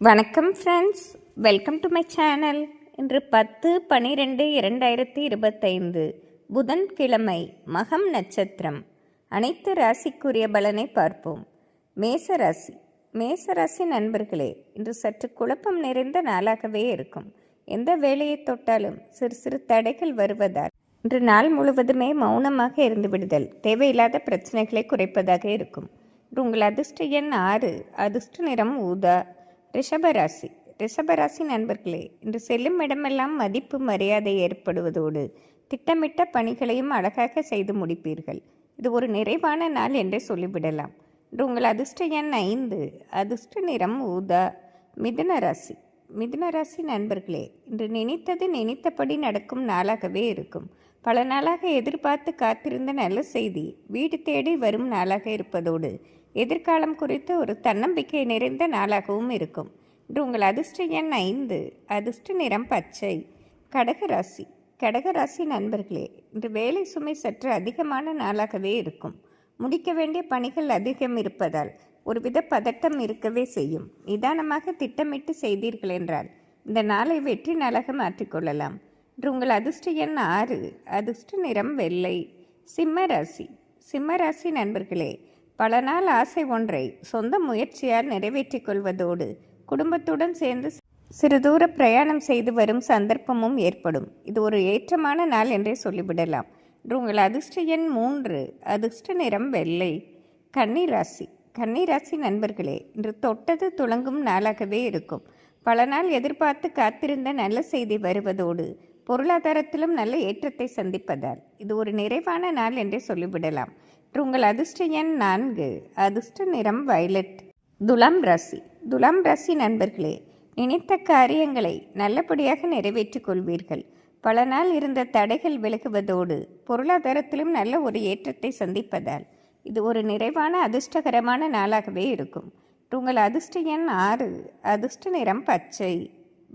வணக்கம் friends welcome to my channel இன்று பத்து பனிரெண்டு இரண்டாயிரத்தி இருபத்தைந்து. புதன்கிழமை மகம் நட்சத்திரம். அனைத்து ராசிக்குரிய பலனை பார்ப்போம். மேச ராசி. மேச ராசி நண்பர்களே இன்று சற்று குழப்பம் நிறைந்த நாளாகவே இருக்கும். எந்த வேலையை தொட்டாலும் சிறு சிறு தடைகள் வருவதால். இன்று நாள் முழுவதுமே மௌனமாக இருந்து விடுதல் தேவையில்லாத பிரச்சனைகளை குறைப்பதாக இருக்கும். இன்று உங்கள் அதிர்ஷ்ட எண் ஆறு அதிர்ஷ்ட நிறம் ஊதா ரிஷபராசி. ரிஷபராசி நண்பர்களே இன்று செல்லும் இடமெல்லாம் மதிப்பு மரியாதை ஏற்படுவதோடு திட்டமிட்ட பணிகளையும் அழகாக செய்து முடிப்பீர்கள். இது ஒரு நிறைவான நாள் என்றே சொல்லிவிடலாம். இன்று உங்கள் அதிர்ஷ்ட எண் ஐந்து அதிர்ஷ்ட நிறம் ஊதா மிதுன ராசி. மிதுன ராசி நண்பர்களே இன்று நினைத்தது நினைத்தபடி நடக்கும் நாளாகவே இருக்கும். பல நாளாக எதிர்பார்த்து காத்திருந்த நல்ல செய்தி வீடு தேடி வரும் நாளாக இருப்பதோடு எதிர்காலம் குறித்து ஒரு தன்னம்பிக்கை நிறைந்த நாளாகவும் இருக்கும். இன்று உங்கள் அதிர்ஷ்ட எண் ஐந்து அதிர்ஷ்ட நிறம் பச்சை. கடகராசி கடகராசி நண்பர்களே இன்று வேலை சுமை சற்று அதிகமான நாளாகவே இருக்கும். முடிக்க வேண்டிய பணிகள் அதிகம் இருப்பதால் ஒருவித பதட்டம் இருக்கவே செய்யும். நிதானமாக திட்டமிட்டு செய்தீர்கள் என்றால் இந்த நாளை வெற்றி நாளாக மாற்றிக்கொள்ளலாம் இன்று உங்கள் அதிர்ஷ்ட எண் ஆறு. அதிர்ஷ்ட நிறம் வெள்ளை. சிம்ம ராசி. சிம்ம ராசி நண்பர்களே பல நாள் ஆசை ஒன்றை சொந்த முயற்சியால் நிறைவேற்றிக் கொள்வதோடு குடும்பத்துடன் சேர்ந்து சிறு தூர பிரயாணம் செய்து வரும் சந்தர்ப்பமும் ஏற்படும். இது ஒரு ஏற்றமான நாள் என்றே சொல்லிவிடலாம். இன்று உங்கள் அதிர்ஷ்ட எண் மூன்று. அதிர்ஷ்ட நிறம் வெள்ளை. கன்னிராசி கன்னிராசி நண்பர்களே இன்று தொட்டது துளங்கும் நாளாகவே இருக்கும். பல நாள் எதிர்பார்த்து காத்திருந்த நல்ல செய்தி வருவதோடு பொருளாதாரத்திலும் நல்ல ஏற்றத்தை சந்திப்பதால். இது ஒரு நிறைவான நாள் என்றே சொல்லிவிடலாம். உங்கள் அதிர்ஷ்ட எண் நான்கு அதிர்ஷ்ட நிறம் வயலட். துலாம் ராசி. துலாம் ராசி நண்பர்களே நினைத்த காரியங்களை நல்லபடியாக நிறைவேற்றிக் கொள்வீர்கள். பல நாள் இருந்த தடைகள் விலகுவதோடு பொருளாதாரத்திலும் நல்ல ஒரு ஏற்றத்தை சந்திப்பதால். இது ஒரு நிறைவான அதிர்ஷ்டகரமான நாளாகவே இருக்கும். உங்கள் அதிர்ஷ்ட எண் ஆறு அதிர்ஷ்ட நிறம் பச்சை.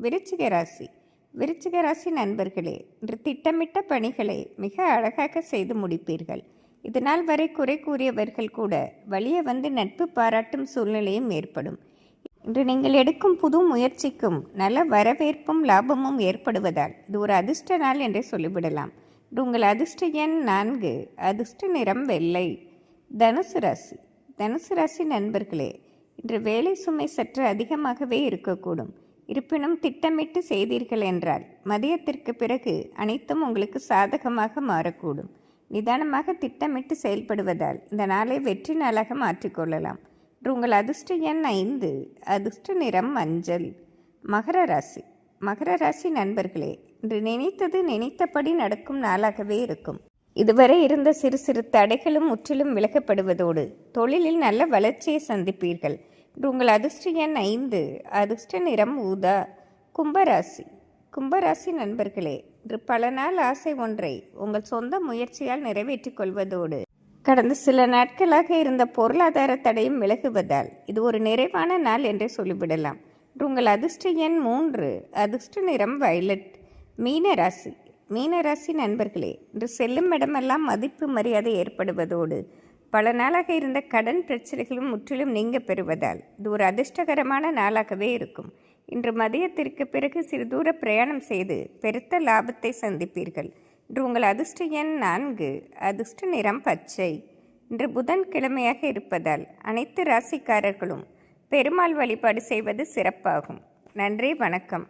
விருச்சிக ராசி. விருச்சிக ராசி நண்பர்களே இன்று திட்டமிட்ட பணிகளை மிக அழகாக செய்து முடிப்பீர்கள். இதனால் வரை குறை கூறியவர்கள் கூட வழியே வந்து நட்பு பாராட்டும் சூழ்நிலையும் ஏற்படும். இன்று நீங்கள் எடுக்கும் புது முயற்சிக்கும் நல்ல வரவேற்பும் லாபமும் ஏற்படுவதால் இது ஒரு அதிர்ஷ்ட நாள் என்றே சொல்லிவிடலாம். உங்கள் அதிர்ஷ்ட எண் நான்கு அதிர்ஷ்ட நிறம் வெள்ளை. தனுசு ராசி. தனுசு ராசி நண்பர்களே இன்று வேலை சுமை சற்று அதிகமாகவே இருக்கக்கூடும். இருப்பினும் திட்டமிட்டு செய்தீர்கள் என்றால் மதியத்திற்கு பிறகு அனைத்தும் உங்களுக்கு சாதகமாக மாறக்கூடும். நிதானமாக திட்டமிட்டு செயல்படுவதால் இந்த நாளை வெற்றி நாளாக மாற்றிக்கொள்ளலாம் உங்கள் அதிர்ஷ்ட எண் ஐந்து அதிர்ஷ்ட நிறம் மஞ்சள். மகர ராசி. மகர ராசி நண்பர்களே இன்று நினைத்தது நினைத்தபடி நடக்கும் நாளாகவே இருக்கும். இதுவரை இருந்த சிறு சிறு தடைகளும் முற்றிலும் விலகப்படுவதோடு தொழிலில் நல்ல வளர்ச்சியை சந்திப்பீர்கள். இன்று உங்கள் அதிர்ஷ்ட எண் ஐந்து அதிர்ஷ்ட நிறம் ஊதா கும்பராசி. கும்பராசி நண்பர்களே இன்று பல நாள் ஆசை ஒன்றை உங்கள் சொந்த முயற்சியால் நிறைவேற்றிக் கொள்வதோடு கடந்த சில நாட்களாக இருந்த பொருளாதார தடையும் விலகுவதால் இது ஒரு நிறைவான நாள் என்றே சொல்லிவிடலாம். உங்கள் அதிர்ஷ்ட எண் மூன்று அதிர்ஷ்ட நிறம் வயலட் மீனராசி. மீனராசி நண்பர்களே இன்று செல்லும் இடமெல்லாம் மதிப்பு மரியாதை ஏற்படுவதோடு பல நாளாக இருந்த கடன் பிரச்சனைகளும் முற்றிலும் நீங்க பெறுவதால் இது ஒரு அதிர்ஷ்டகரமான நாளாகவே இருக்கும். இன்று மதியத்திற்கு பிறகு சிறு தூர பிரயாணம் செய்து பெருத்த லாபத்தை சந்திப்பீர்கள். இன்று உங்கள் அதிர்ஷ்ட எண் நான்கு அதிர்ஷ்ட நிறம் பச்சை. இன்று புதன் கிழமையாக இருப்பதால் அனைத்து ராசிக்காரர்களும் பெருமாள் வழிபாடு செய்வது சிறப்பாகும். நன்றி வணக்கம்.